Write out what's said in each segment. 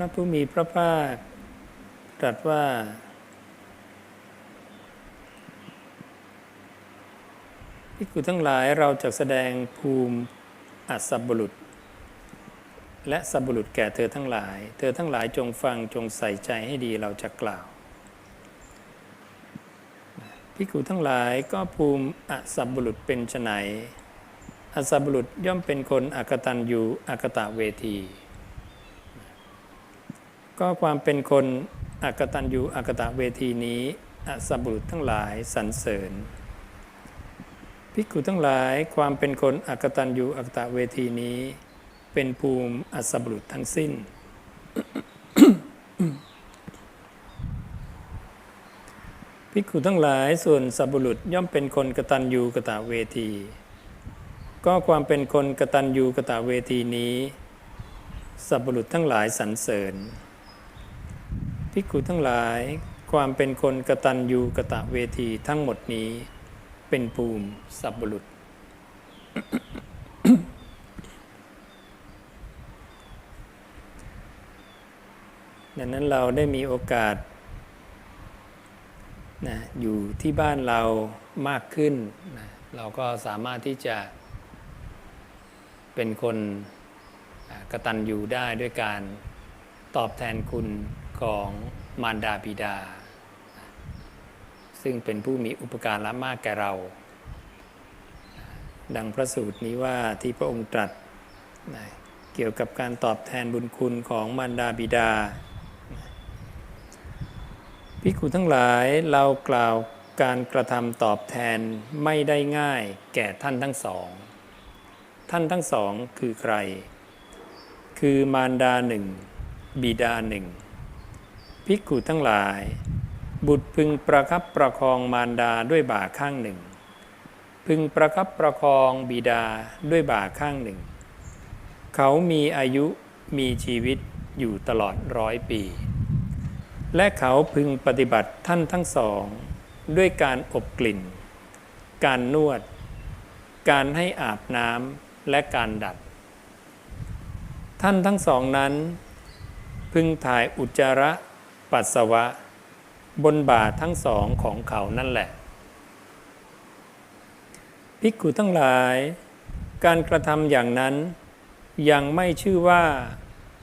พระผู้มีพระภาคตรัสว่า พิกุทั้งหลายเราจะแสดงภูมิอัศบุรุษ และสับบุรุษแก่เธอทั้งหลาย เธอทั้งหลายจงฟังจงใส่ใจให้ดีเราจะกล่าวพิกุทั้งหลายก็ภูมิอัศบุรุษเป็นไฉนอัศบุรุษย่อมเป็นคนอักตันยูอักตะเวที ก็ความเป็นคนอักตันยูอักตะเวทีนี้อับุรุษทั้งหลายสรรเสริญภิกขุทั้งหลายความเป็นคนอักตันยูอักตะเวทีนี้ เป็นภูมิอับุรุษทั้งสิ้น ภิกขุทั้งหลายส่วนสับุรุษย่อมเป็นคนกตัญญูกตะเวที ก็ความเป็นคนกตัญญูกตะเวทีนี้สับุรุษทั้งหลายสรรเสริญ ภิกขุทั้งหลาย ความเป็นคนกตัญญูกะตะเวทีทั้งหมดนี้ เป็นภูมิสัพบุรุษ ดังนั้นเราได้มีโอกาสนะอยู่ที่บ้านเรามากขึ้นนะเราก็สามารถที่จะเป็นคนอ่ากตัญญูได้ด้วยการตอบแทนคุณ ของมารดาบิดา ซึ่งเป็นผู้มีอุปการะมากแก่เรา ดังพระสูตรนี้ว่าที่พระองค์ตรัสเกี่ยวกับการตอบแทนบุญคุณของมารดาบิดาพิกุทั้งหลายเรากล่าวการกระทำตอบแทนไม่ได้ง่ายแก่ท่านทั้งสอง ท่านทั้งสองคือใคร คือมารดาหนึ่งบิดาหนึ่ง พิกุทั้งหลาย บุตรพึงประคับประคองมารดาด้วยบ่าข้างหนึ่ง พึงประคับประคองบิดาด้วยบ่าข้างหนึ่ง เขามีอายุมีชีวิตอยู่ตลอดร้อยปี และเขาพึงปฏิบัติท่านทั้งสอง ด้วยการอบกลิ่น การนวด การให้อาบน้ำและการดัด ท่านทั้งสองนั้น พึงถ่ายอุจจาระ ปัสสาวะ บนบ่าทั้งสองของเขานั่นแหละ ภิกขุทั้งหลาย การกระทำอย่างนั้น ยังไม่ชื่อว่า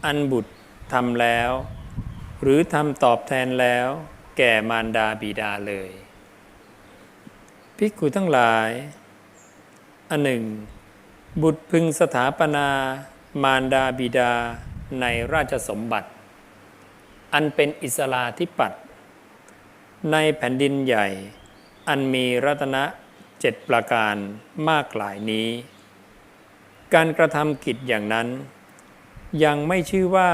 อันบุตรทำแล้ว หรือทำตอบแทนแล้ว แก่มารดาบิดาเลย ภิกขุทั้งหลาย อันหนึ่ง บุตรพึงสถาปนามารดาบิดาในราชสมบัติ อันเป็นอิสลาธิปัตย์ในแผ่นดินใหญ่ อันมีรัตนะเจ็ดประการมากหลายนี้ การกระทำกิจอย่างนั้น ยังไม่ชื่อว่า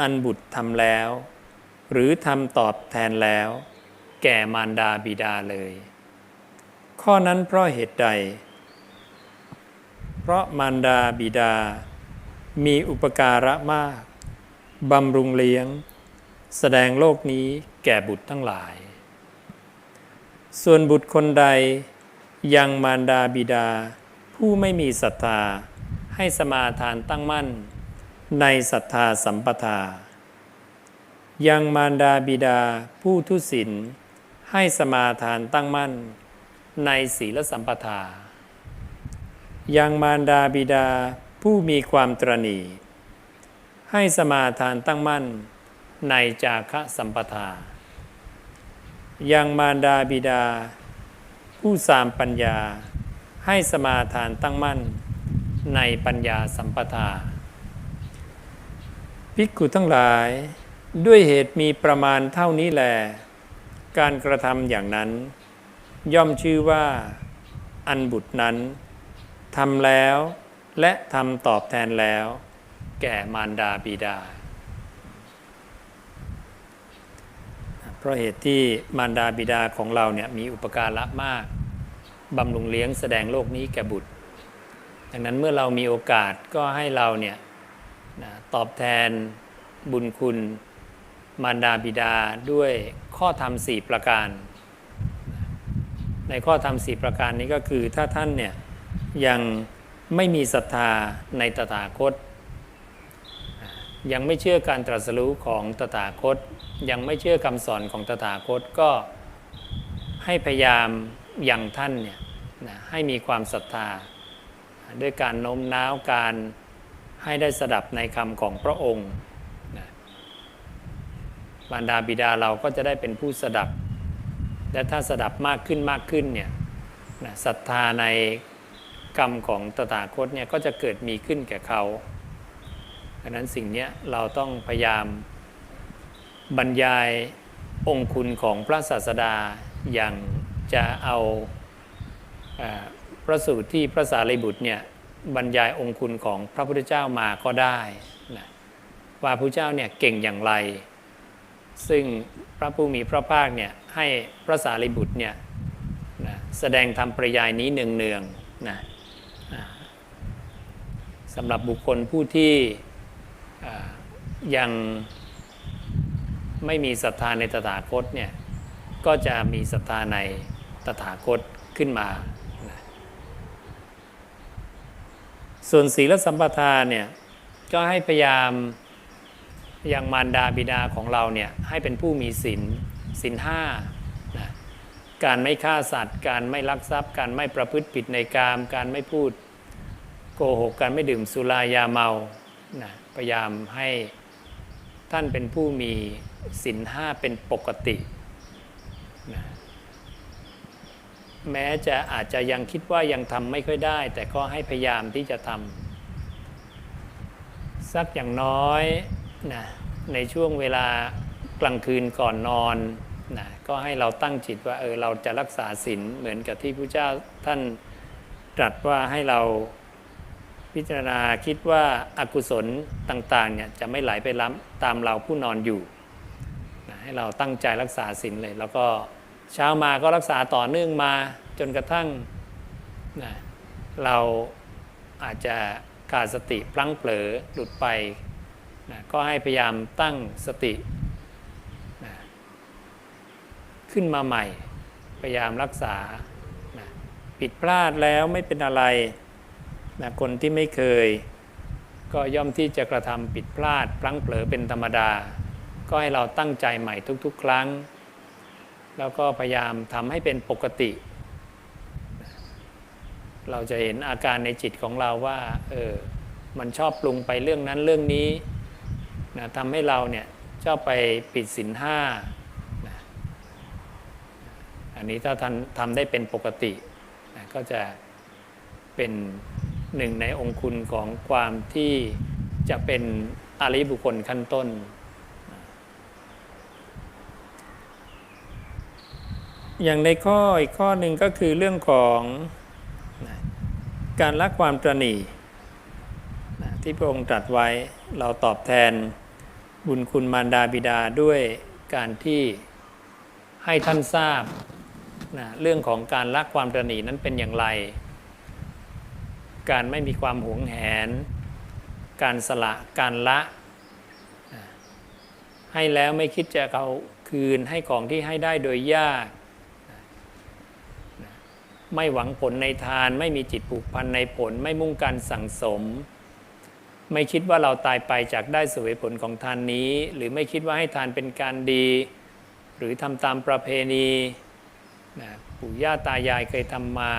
อันบุตรทำแล้ว หรือทำตอบแทนแล้ว แก่มารดาบิดาเลย ข้อนั้นเพราะเหตุใด เพราะมารดาบิดามีอุปการะมาก บำรุงเลี้ยง แสดงโลกนี้แก่บุตรทั้งหลาย ส่วนบุตรคนใดยังมารดาบิดา ผู้ไม่มีศรัทธา ให้สมาทานตั้งมั่น ในศรัทธาสัมปทา ยังมารดาบิดาผู้ทุศิลให้สมาทานตั้งมั่น ในศีลสัมปทา ยังมารดาบิดาผู้มีความตรณี ให้สมาทานตั้งมั่น ในจาคะสัมปทา ยังมารดาบิดา ผู้สามปัญญาให้สมาทานตั้งมั่นในปัญญาสัมปทา ภิกขุทั้งหลายด้วยเหตุมีประมาณเท่านี้แหลการกระทำอย่างนั้น ย่อมชื่อว่า อันบุตรนั้นทำแล้วและทำตอบแทนแล้ว แก่มารดาบิดา เพราะเหตุที่มารดาบิดาของเราเนี่ยมีอุปการะมากบำรุงเลี้ยงแสดงโลกนี้แก่บุตร ดังนั้นเมื่อเรามีโอกาสก็ให้เราเนี่ยนะตอบแทนบุญคุณ มารดาบิดาด้วยข้อธรรมสี่ประการ ในข้อธรรมสี่ประการนี้ก็คือถ้าท่านเนี่ยยังไม่มีศรัทธาในตถาคต ยังไม่เชื่อการตรัสรู้ของตถาคต ยังไม่เชื่อคำสอนของตถาคตก็ให้พยายามอยังท่านเนี่ยนะให้มีความศรัทธา ด้วยการโน้มน้าวการให้ได้สดับในคำของพระองค์นะบรรดาบิดาเราก็จะได้เป็นผู้สดับ และถ้าสดับมากขึ้นมากขึ้นเนี่ยนะศรัทธาในกรรมของตถาคตเนี่ยก็จะเกิดมีขึ้นแก่เขาดังนั้นสิ่งนี้เราต้องพยายาม บรรยายองคุณของพระศาสดาอย่างจะเอาพระสูตรที่พระสารีบุตรเนี่ยบรรยายองคุณของพระพุทธเจ้ามาก็ได้นะว่าพระเจ้าเนี่ยเก่งอย่างไร ซึ่งพระผู้มีพระภาคเนี่ยให้พระสารีบุตรเนี่ยนะแสดงธรรมประยายนี้เนืองๆนะอ่าสำหรับบุคคลผู้ที่ยัง ไม่มีศรัทธาในตถาคตเนี่ยก็จะมีศรัทธาในตถาคตขึ้นมา ส่วนศีลสัมปทานเนี่ยก็ให้พยายามอย่างมารดาบิดาของเราเนี่ยให้เป็นผู้มีศีลศีลห้านะการไม่ฆ่าสัตว์ การไม่ลักทรัพย์ การไม่ประพฤติผิดในกาม การไม่พูดโกหก การไม่ดื่มสุรายาเมานะพยายามให้ท่านเป็นผู้มี ศีลห้าเป็นปกตินะแม้จะอาจจะยังคิดว่ายังทำไม่ค่อยได้ แต่ก็ให้พยายามที่จะทำสักอย่างน้อยนะในช่วงเวลากลางคืนก่อนนอนนะก็ให้เราตั้งจิตว่าเออเราจะรักษาศีลเหมือนกับที่พระเจ้าท่านตรัสว่าให้เราพิจารณาคิดว่าอากุศลต่างๆเนี่ยจะไม่ไหลไปล้ำตามเราผู้นอนอยู่ ให้เราตั้งใจรักษาศีลเลย แล้วก็เช้ามาก็รักษาต่อเนื่องมาจนกระทั่งนะเราอาจจะขาดสติพลั้งเผลอหลุดไปนะก็ให้พยายามตั้งสตินะขึ้นมาใหม่ พยายามรักษานะผิดพลาดแล้วไม่เป็นอะไรนะคนที่ไม่เคย ก็ย่อมที่จะกระทำผิดพลาดพลั้งเผลอเป็นธรรมดา ก็ให้เราตั้งใจใหม่ทุก ๆ ครั้ง แล้วก็พยายามทำให้เป็นปกติ เราจะเห็นอาการในจิตของเราว่าเออมันชอบปรุงไปเรื่องนั้นเรื่องนี้นะทำให้เราเนี่ยชอบไปปิดสินห้านะอันนี้ถ้าท่านทำได้เป็นปกตินะก็จะเป็นหนึ่งในองคุณของความที่จะเป็นอริยบุคคลขั้นต้น อย่างในข้ออีกข้อหนึ่งก็คือเรื่องของการละความตรณีนะที่พระองค์ตรัสไว้เราตอบแทนบุญคุณมารดาบิดาด้วยการที่ให้ท่านทราบนะเรื่องของการละความตรณีนั้นเป็นอย่างไร การไม่มีความหวงแหน การสละการละ ให้แล้วไม่คิดจะเอาคืนให้ของที่ให้ได้โดยยาก ไม่หวังผลในทาน ไม่มีจิตผูกพันในผล ไม่มุ่งการสั่งสม ไม่คิดว่าเราตายไปจากได้เสวยผลของทานนี้ หรือไม่คิดว่าให้ทานเป็นการดี หรือทำตามประเพณีนะปู่ย่าตายายเคยทำมา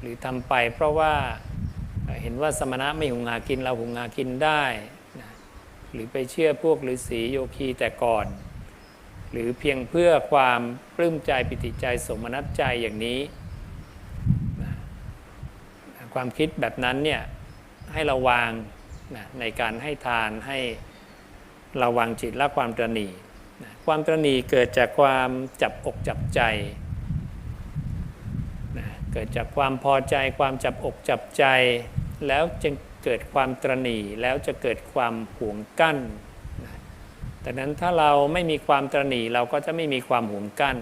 หรือทำไปเพราะว่าเห็นว่าสมณะไม่หุงหากินเราหุงหากินได้นะหรือไปเชื่อพวกฤาษีโยคีแต่ก่อน หรือเพียงเพื่อความปลื้มใจปิติใจสมนัตใจอย่างนี้นะความคิดแบบนั้นเนี่ยให้ราวางนะในการให้ทานให้ระวังจิตและความตรณีนะความตรณีเกิดจากความจับอกจับใจนะเกิดจากความพอใจความจับอกจับใจ แล้วจึงเกิดความตรณีแล้วจะเกิดความหวงกั้น ดังนั้นถ้าเราไม่มีความตรณีเราก็จะไม่มีความห่วงกั้น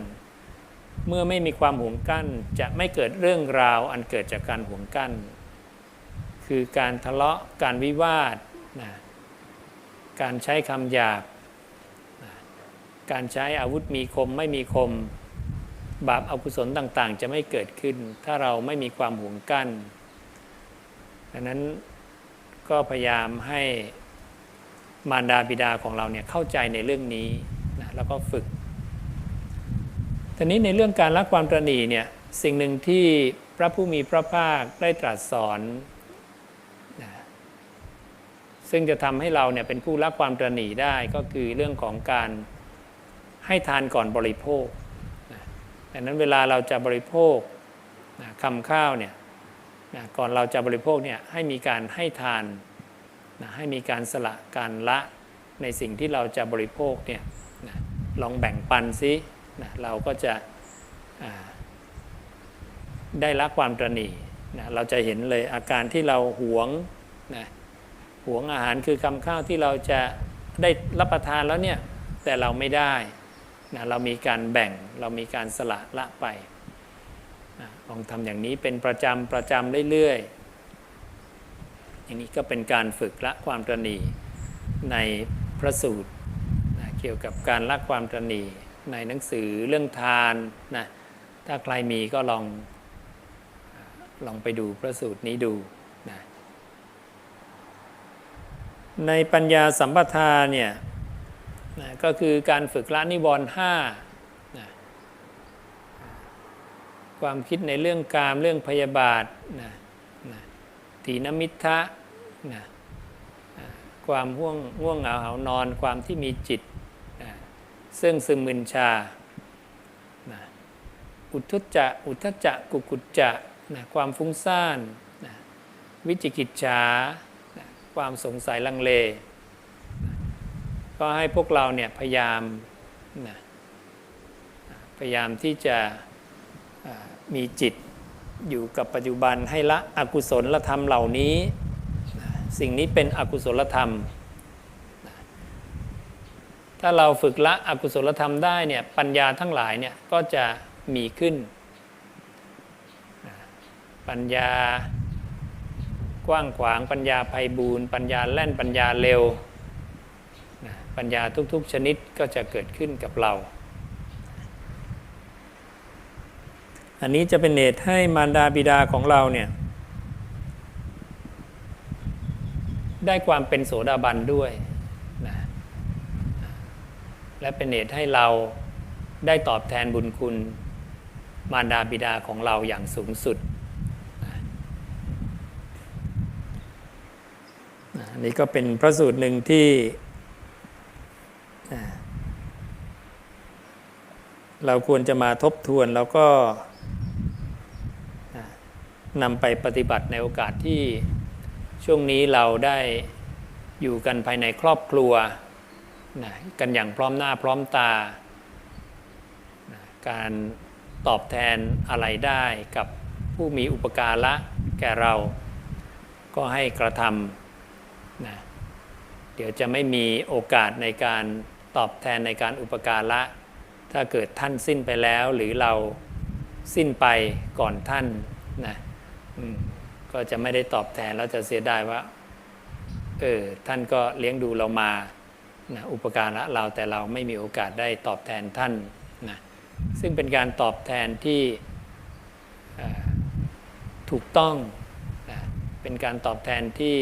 เมื่อไม่มีความห่วงกั้นจะไม่เกิดเรื่องราวอันเกิดจากการห่วงกั้น คือการทะเลาะการวิวาทนะการใช้คำหยาบนะการใช้อาวุธมีคมไม่มีคม บาปอกุศลต่างๆ จะไม่เกิดขึ้น ถ้าเราไม่มีความห่วงกั้นดังนั้นก็พยายามให้ มารดาบิดาของเราเนี่ยเข้าใจในเรื่องนี้นะแล้วก็ฝึกทีนี้ในเรื่องการรักความตระหนี่เนี่ยสิ่งหนึ่งที่พระผู้มีพระภาคได้ตรัสสอนนะซึ่งจะทำให้เราเนี่ยเป็นผู้รักความตระหนี่ได้ก็คือเรื่องของการให้ทานก่อนบริโภคนะดังนั้นเวลาเราจะบริโภคนะคำข้าวเนี่ยนะก่อนเราจะบริโภคเนี่ยให้มีการให้ทาน นะให้มีการสละการละในสิ่งที่เราจะบริโภคเนี่ยนะลองแบ่งปันซินะเราก็จะได้ละความตระหนี่นะเราจะเห็นเลยอาการที่เราหวงนะหวงอาหารคือคำข้าวที่เราจะได้รับประทานแล้วเนี่ยแต่เราไม่ได้นะเรามีการแบ่งเรามีการสละละไปนะลองทำอย่างนี้เป็นประจำประจำเรื่อยๆ อย่างนี้ก็เป็นการฝึกละความตระหนี่ในพระสูตรนะเกี่ยวกับการละความตระหนี่ในหนังสือเรื่องทานนะถ้าใครมีก็ลองลองไปดูพระสูตรนี้ดูนะในปัญญาสัมปทาเนี่ยนะก็คือการฝึกละนิวรณ์ห้านะความคิดในเรื่องกามเรื่องพยาบาทนะนะทีนมิทะ นะความห่วงง่วงเหงาหานอนความที่มีจิตนะซึ่งซึมมึนชานะอุทจจะอุทจจะกุกุจจะนะความฟุ้งซ่านนะวิจิกิจฉานะความสงสัยลังเลนะก็ให้พวกเราเนี่ยพยายามนะพยายามที่จะมีจิตอยู่กับปัจจุบันให้ละอกุศลละธรรมเหล่านี้ สิ่งนี้เป็นอกุศลธรรม ถ้าเราฝึกละอกุศลธรรมได้เนี่ยปัญญาทั้งหลายเนี่ยก็จะมีขึ้น ปัญญากว้างขวางปัญญาไพบูรณ์ปัญญาแล่นปัญญาเร็ว ปัญญาทุกๆชนิดก็จะเกิดขึ้นกับเรา อันนี้จะเป็นเหตุให้มารดาบิดาของเราเนี่ย ได้ความเป็นโสดาบันด้วยนะและเป็นเหตุให้เราได้ตอบแทนบุญคุณ มารดาบิดาของเราอย่างสูงสุดนะนะอันนี้ก็เป็นพระสูตรหนึ่งที่นะเราควรจะมาทบทวนแล้วก็นำไปปฏิบัติในโอกาสที่ ช่วงนี้เราได้อยู่กันภายในครอบครัวนะกันอย่างพร้อมหน้าพร้อมตาการตอบแทนอะไรได้กับผู้มีอุปการะแก่เรา ก็ให้กระทำนะเดี๋ยวจะไม่มีโอกาสในการตอบแทนในการอุปการะ ถ้าเกิดท่านสิ้นไปแล้วหรือเราสิ้นไปก่อนท่านนะอืม ก็จะไม่ได้ตอบแทนแล้วจะเสียดายว่า เออ ท่านก็เลี้ยงดูเรามานะอุปการะเราแต่เราไม่มีโอกาสได้ตอบแทนท่านนะซึ่งเป็นการตอบแทนที่ถูกต้องนะเป็นการตอบแทนที่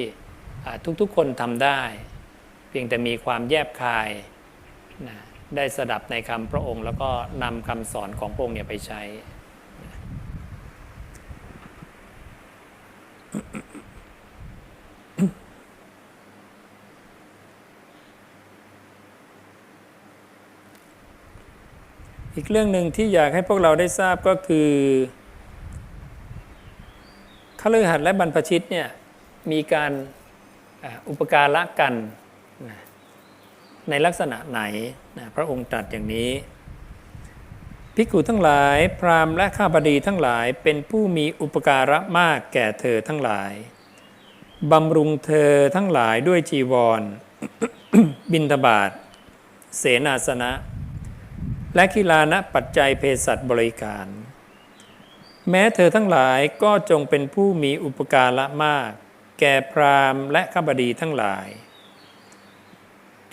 ทุกๆคนทำได้ เพียงแต่มีความแยบคายนะได้สดับในคำพระองค์ แล้วก็นำคำสอนของพระองค์เนี่ยไปใช้ อีกเรื่องหนึ่งที่อยากให้พวกเราได้ทราบก็คือขลือหัดและบรรพชิตเนี่ยมีการอุปการะกันในลักษณะไหนนะพระองค์ตรัสอย่างนี้ภิกขุทั้งหลายพราหมณ์และข้าพดีทั้งหลายเป็นผู้มีอุปการะมากแก่เธอทั้งหลายบำรุงเธอทั้งหลายด้วยจีวร บินทบาทเสนาสนะ และกีฬานะปัจจัยเภสัชบริการ แม้เธอทั้งหลายก็จงเป็นผู้มีอุปการะมาก แก่พราหมณ์และขบดีทั้งหลาย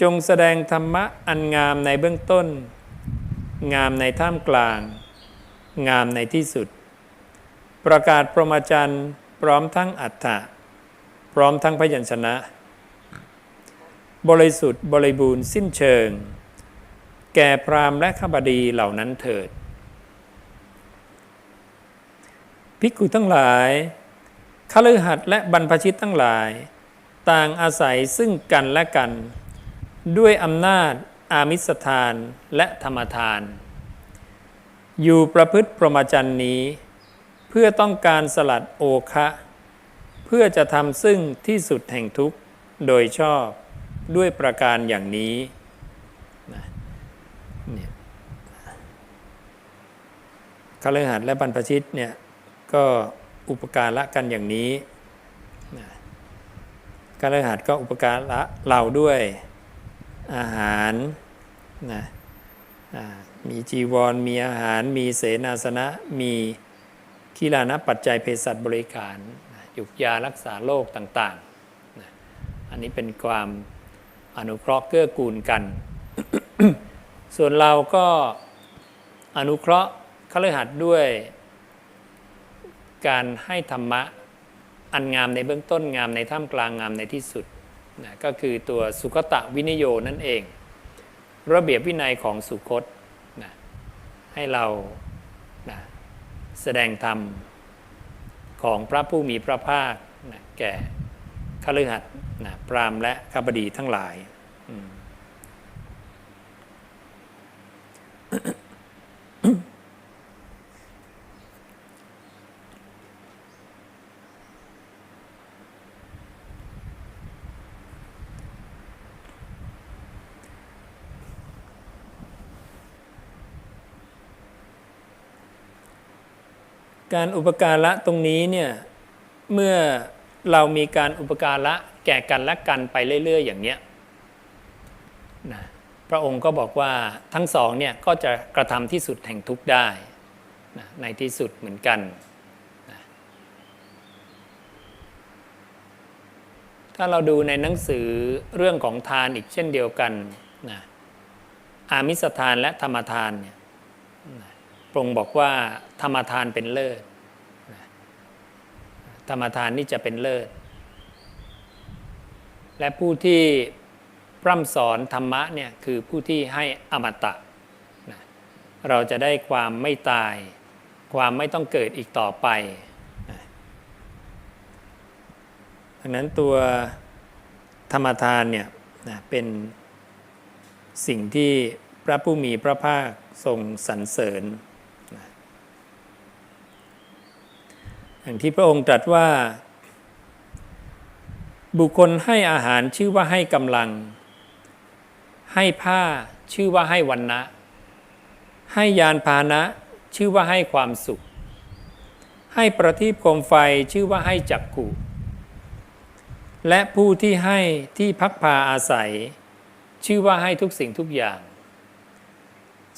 จงแสดงธรรมะอันงามในเบื้องต้น งามในท่ามกลาง งามในที่สุด ประกาศพรหมจรรย์พร้อมทั้งอัฏฐะพร้อมทั้งพยัญชนะ บริสุทธิ์บริบูรณ์สิ้นเชิง แก่พราหมณ์และขบดีเหล่านั้นเถิด ภิกขุทั้งหลายคฤหัสถ์และบรรพชิตทั้งหลาย ต่างอาศัยซึ่งกันและกัน ด้วยอำนาจอามิสทานและธรรมทาน อยู่ประพฤติพรหมจรรย์นี้ เพื่อต้องการสลัดโอคะ เพื่อจะทำซึ่งที่สุดแห่งทุกข์โดยชอบด้วยประการอย่างนี้นะเนี่ย คฤหัสถ์และบรรพชิตเนี่ยก็อุปการละกันอย่างนี้คฤหัสถ์ก็อุปการละเราด้วยอาหารนะมีจีวร มีอาหาร มีเสนาสนะ มีกีฬานะปัจจัยเภสัชบริการยุกยารักษาโรคต่างๆนะอันนี้เป็นความอนุเคราะห์เกื้อกูลกัน ส่วนเราก็อนุเคราะห์ คฤหัสถ์ด้วย การให้ธรรมะอันงามในเบื้องต้นงามในท่ามกลางงามในที่สุดนะก็คือตัวสุขตะวินิโยนั่นเอง ระเบียบวินัยของสุคตนะให้เรานะแสดงธรรมของพระผู้มีพระภาคนะแก่ขฤหัสนะพรามและข้าบดีทั้งหลาย อืม การอุปการะตรงนี้เนี่ยเมื่อเรามีการอุปการะแก่กันและกันไปเรื่อย ๆ อย่างเนี้ยนะพระองค์ก็บอกว่าทั้งสองเนี่ยก็จะกระทำที่สุดแห่งทุกข์ได้นะในที่สุดเหมือนกันนะถ้าเราดูในหนังสือเรื่องของทานอีกเช่นเดียวกันนะอามิสทานและธรรมทานเนี่ยพระองค์บอกว่าธรรมทานเป็นเลิศ ธรรมทานนี่จะเป็นเลิศ และผู้ที่พร่ำสอนธรรมะเนี่ยคือผู้ที่ให้อมตะนะเราจะได้ความไม่ตาย ความไม่ต้องเกิดอีกต่อไปนะดังนั้นตัวธรรมทานเนี่ยนะเป็นสิ่งที่พระผู้มีพระภาคทรงสรรเสริญ อย่างที่พระองค์ตรัสว่า บุคคลให้อาหารชื่อว่าให้กำลัง ให้ผ้าชื่อว่าให้วันนะให้ยานพาหนะชื่อว่าให้ความสุข ให้ประทีปโคมไฟชื่อว่าให้จักกุและผู้ที่ให้ที่พักพาอาศัย ชื่อว่าให้ทุกสิ่งทุกอย่าง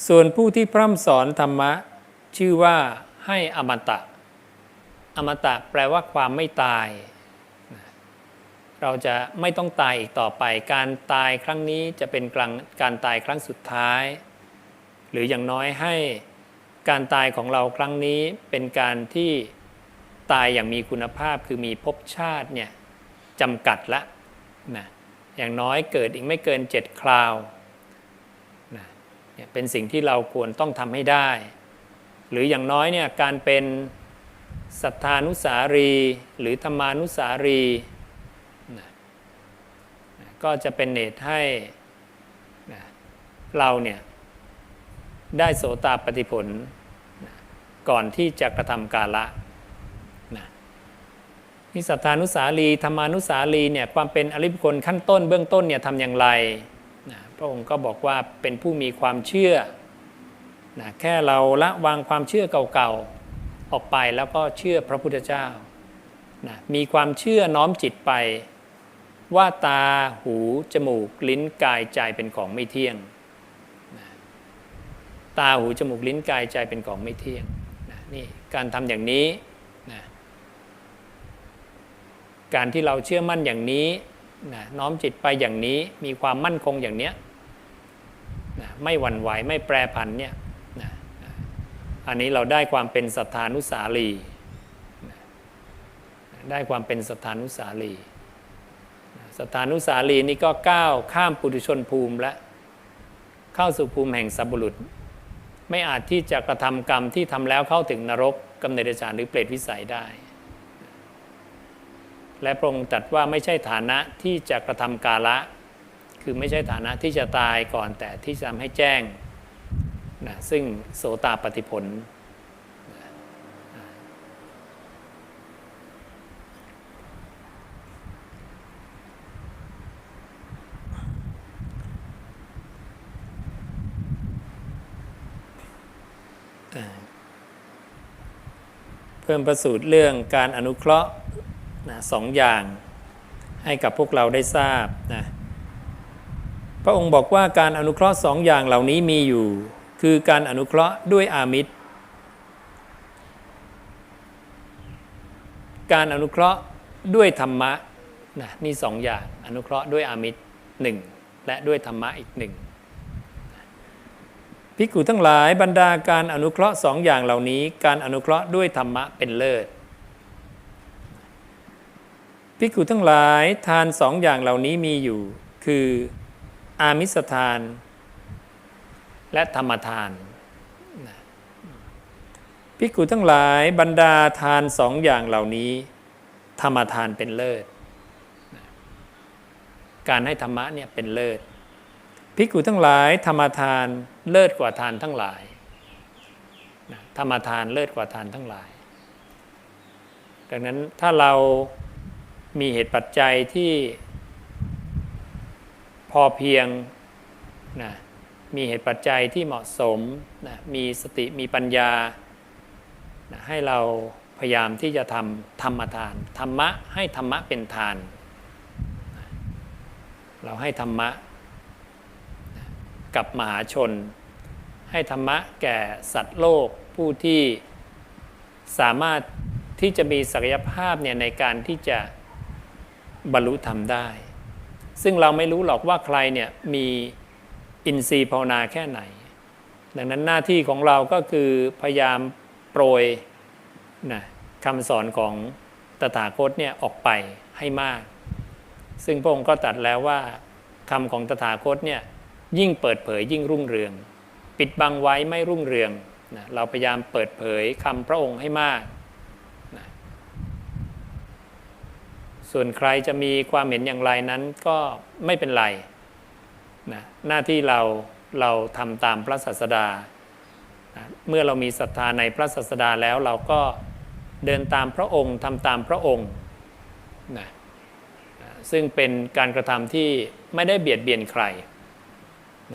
ส่วนผู้ที่พร่ำสอนธรรมะ ชื่อว่าให้อมตะ อมตะแปลว่าความไม่ตาย เราจะไม่ต้องตายอีกต่อไป การตายครั้งนี้จะเป็นกลางการตายครั้งสุดท้าย หรืออย่างน้อยให้การตายของเราครั้งนี้เป็นการที่ตายอย่างมีคุณภาพคือมีภพชาติเนี่ยจำกัดละนะอย่างน้อยเกิดอีกไม่เกินเจ็ดคราวนะเป็นสิ่งที่เราควรต้องทำให้ได้ หรืออย่างน้อยเนี่ยการเป็น สัทธานุสารีหรือธรรมานุสารี ก็จะเป็นเหตุให้เราเนี่ยได้โสตาปฏิผล ก่อนที่จะกระทำกาละนะนิสัทธานุสารีธรรมานุสารีเนี่ยความเป็นอริยบุคคลขั้นต้นเบื้องต้นเนี่ยทำอย่างไรนะพระองค์ก็บอกว่าเป็นผู้มีความเชื่อนะแค่เราละวางความเชื่อเก่าๆ ออกไปแล้วก็เชื่อพระพุทธเจ้านะมีความเชื่อน้อมจิตไป ว่าตาหู จมูก ลิ้นกายใจเป็นของไม่เที่ยงนะตาหูจมูกลิ้นกายใจเป็นของไม่เที่ยงนะนี่การทำอย่างนี้นะการที่เราเชื่อมั่นอย่างนี้นะน้อมจิตไปอย่างนี้มีความมั่นคงอย่างเนี้ยนะไม่หวั่นไหวไม่แปรผันเนี่ย อันนี้เราได้ความเป็นสัทธานุสาลี ได้ความเป็นสัทธานุสาลีนะสถานุสาลีนี่ก็ก้าวข้ามปุถุชนภูมิและเข้าสู่ภูมิแห่งสัพบุรุษ ไม่อาจที่จะกระทำกรรมที่ทำแล้วเข้าถึงนรกกำเนิดเดชานหรือเปรตวิสัยได้ และพระองค์ตรัดว่าไม่ใช่ฐานะที่จะกระทำกาละ คือไม่ใช่ฐานะที่จะตายก่อนแต่ที่จะทำให้แจ้ง นะซึ่งโสตาปฏิผลเพิ่มประสูตรเรื่องการอนุเคราะห์นะสองอย่างให้กับพวกเราได้ทราบนะพระองค์บอกว่าการอนุเคราะห์สองอย่างเหล่านี้มีอยู่ คือการอนุเคราะห์ด้วยอามิตร การอนุเคราะห์ด้วยธรรมะนะนี่สองอย่างอนุเคราะห์ด้วยอามิตรหนึ่งและด้วยธรรมะอีกหนึ่งภิกขุทั้งหลายบรรดาการอนุเคราะห์สองอย่างเหล่านี้ การอนุเคราะห์ด้วยธรรมะเป็นเลิศภิกขุทั้งหลายทานสองอย่างเหล่านี้มีอยู่ คือ อามิสทาน และธรรมทานภิกขุทั้งหลายบรรดาทานสองอย่างเหล่านี้ ธรรมทานเป็นเลิศ การให้ธรรมะเนี่ยเป็นเลิศภิกขุทั้งหลายธรรมทานเลิศกว่าทานทั้งหลายธรรมทานเลิศกว่าทานทั้งหลาย ดังนั้นถ้าเรามีเหตุปัจจัยที่พอเพียงนะ มีเหตุปัจจัยที่เหมาะสมนะมีสติมีปัญญานะให้เราพยายามที่จะทำธรรมทาน ธรรมะให้ธรรมะเป็นทาน เราให้ธรรมะกับมหาชน ให้ธรรมะแก่สัตว์โลกผู้ที่สามารถที่จะมีศักยภาพเนี่ยในการที่จะบรรลุธรรมได้ ซึ่งเราไม่รู้หรอกว่าใครเนี่ยมี อินทรีย์ภาวนาแค่ไหน ดังนั้นหน้าที่ของเราก็คือพยายามโปรยนะคำสอนของตถาคตเนี่ยออกไปให้มาก ซึ่งพระองค์ก็ตรัดแล้วว่าคำของตถาคตเนี่ยยิ่งเปิดเผยยิ่งรุ่งเรือง ปิดบังไว้ไม่รุ่งเรืองนะเราพยายามเปิดเผยคำพระองค์ให้มากนะส่วนใครจะมีความเห็นอย่างไรนั้นก็ไม่เป็นไร นะหน้าที่เราเราทำตามพระศาสดานะเมื่อเรามีศรัทธาในพระศาสดาแล้วเราก็เดินตามพระองค์ทำตามพระองค์นะซึ่งเป็นการกระทำที่ไม่ได้เบียดเบียนใคร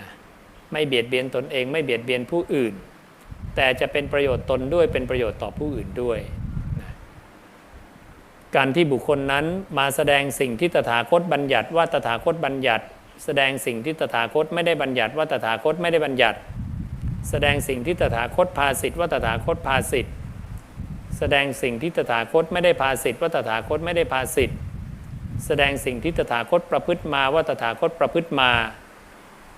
นะไม่เบียดเบียนตนเอง ไม่เบียดเบียนผู้อื่น แต่จะเป็นประโยชน์ตนด้วยเป็นประโยชน์ต่อผู้อื่นด้วยนะการที่บุคคลนั้นมาแสดงสิ่งที่ตถาคตบัญญัติว่าตถาคตบัญญัติ แสดงสิ่งที่ตถาคตไม่ได้บัญญัติว่าตถาคตไม่ได้บัญญัติ แสดงสิ่งที่ตถาคตพาสิทธิ์ว่าตถาคตพาสิทธิ์แสดงสิ่งที่ตถาคตไม่ได้พาสิทธิ์ว่าตถาคตไม่ได้พาสิทธิ์แสดงสิ่งที่ตถาคตประพฤติมาว่าตถาคตประพฤติมา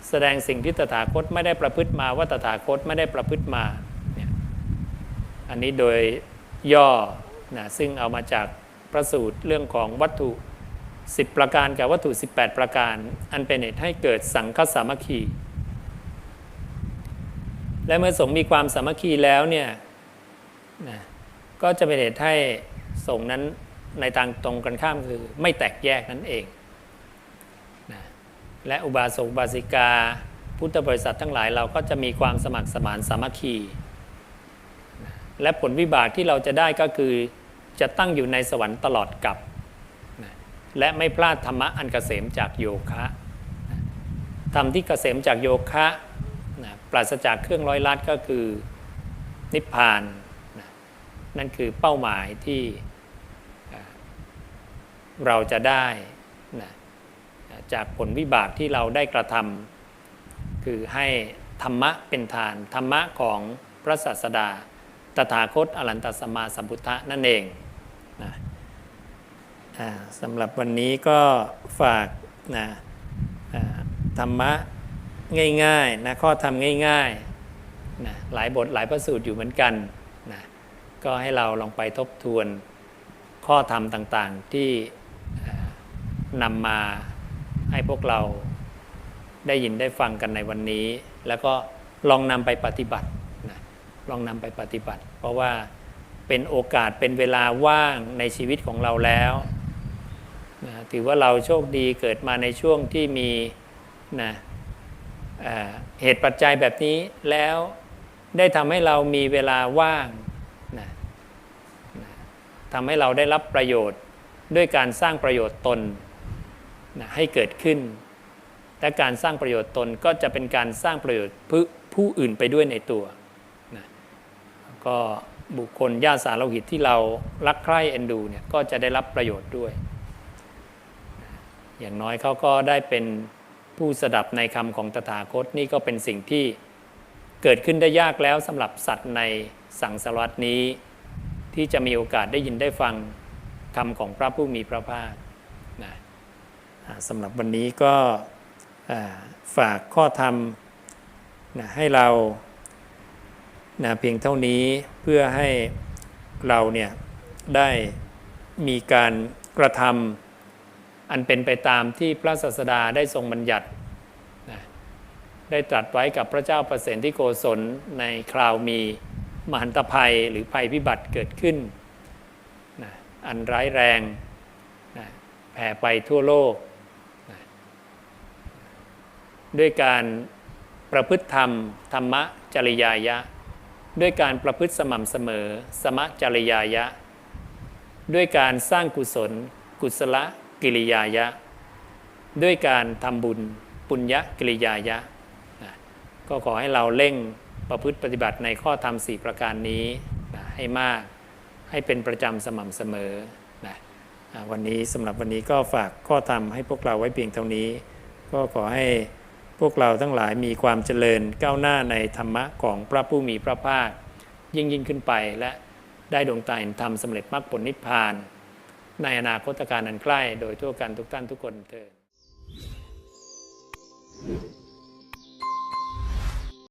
แสดงสิ่งที่ตถาคตไม่ได้ประพฤติมาว่าตถาคตไม่ได้ประพฤติมาเนี่ยอันนี้โดยย่อนะซึ่งเอามาจากพระสูตรเรื่องของวัตถุ 10 ประการกับวัตถุ 18 ประการ อันเป็นเหตุให้เกิดสังฆสามัคคี และเมื่อสงมีความสามัคคีแล้วเนี่ยนะก็จะเป็นเหตุให้สงนั้นในทางตรงกันข้ามคือไม่แตกแยกนั่นเองนะและอุบาสกบาสิกา พุทธบริษัททั้งหลายเราก็จะมีความสมัครสมานสามัคคี และผลวิบากที่เราจะได้ก็คือจะตั้งอยู่ในสวรรค์ตลอดกับ และไม่พลาดธรรมะอันเกษมจากโยคะธรรมที่เกษมจากโยคะนะปราศจากเครื่องร้อยลัดก็คือนิพพานนะนั่นคือเป้าหมายที่เราจะได้นะจากผลวิบากที่เราได้กระทำคือให้ธรรมะเป็นทาน ธรรมะของพระศาสดา ตถาคตอรันตสัมมาสัมพุทธะนั่นเองนะ สำหรับวันนี้ก็ฝากนะธรรมะง่ายๆนะข้อธรรมง่ายๆนะหลายบทหลายประสูตรอยู่เหมือนกันนะก็ให้เราลองไปทบทวนข้อธรรมต่างๆที่นำมาให้พวกเราได้ยินได้ฟังกันในวันนี้ แล้วก็ลองนำไปปฏิบัตินะลองนำไปปฏิบัติ เพราะว่าเป็นโอกาสเป็นเวลาว่างในชีวิตของเราแล้ว นะถือว่าเราโชคดีเกิดมาในช่วงที่มีนะเหตุปัจจัยแบบนี้แล้วได้ทำให้เรามีเวลาว่างนะนะทำให้เราได้รับประโยชน์ด้วยการสร้างประโยชน์ตนนะให้เกิดขึ้น และการสร้างประโยชน์ตนก็จะเป็นการสร้างประโยชน์ผู้ผู้อื่นไปด้วยในตัวนะก็บุคคลญาติสารโลหิตที่เรารักใคร่เอ็นดูเนี่ยก็จะได้รับประโยชน์ด้วย อย่างน้อยเขาก็ได้เป็นผู้สดับในคำของตถาคตนี่ก็เป็นสิ่งที่เกิดขึ้นได้ยากแล้วสำหรับสัตว์ในสังสารวัตนี้ ที่จะมีโอกาสได้ยินได้ฟังคำของพระผู้มีพระภาคนะสำหรับวันนี้ก็ฝากข้อธรรมนะให้เรานะเพียงเท่านี้เพื่อให้เราเนี่ยได้มีการกระทำ อันเป็นไปตามที่พระศาสดาได้ทรงบัญญัตินะได้ตรัสไว้กับพระเจ้าประเสนที่โกศลในคราวมีมหันตภัยหรือภัยพิบัติเกิดขึ้นนะอันร้ายแรงนะแผ่ไปทั่วโลกนะด้วยการประพฤติธรรม ธรรมจริยายะ ด้วยการประพฤติสม่ำเสมอ สมจริยายะ ด้วยการสร้างกุศล กุศล กิริยายะ ด้วยการทำบุญปุญญกิริยายะนะก็ขอให้เราเร่งประพฤติปฏิบัติในข้อธรรมสี่ประการนี้นะให้มากให้เป็นประจำสม่ำเสมอนะวันนี้สำหรับวันนี้ก็ฝากข้อธรรมให้พวกเราไว้เพียงเท่านี้ ก็ขอให้พวกเราทั้งหลายมีความเจริญก้าวหน้าในธรรมะของพระผู้มีพระภาค ยิ่งยิ่งขึ้นไปและได้ดวงตาเห็นธรรมสำเร็จมรรคผลนิพพาน ในอนาคตการอันใกล้ โดยทั่วกันทุกท่านทุกคนเถิด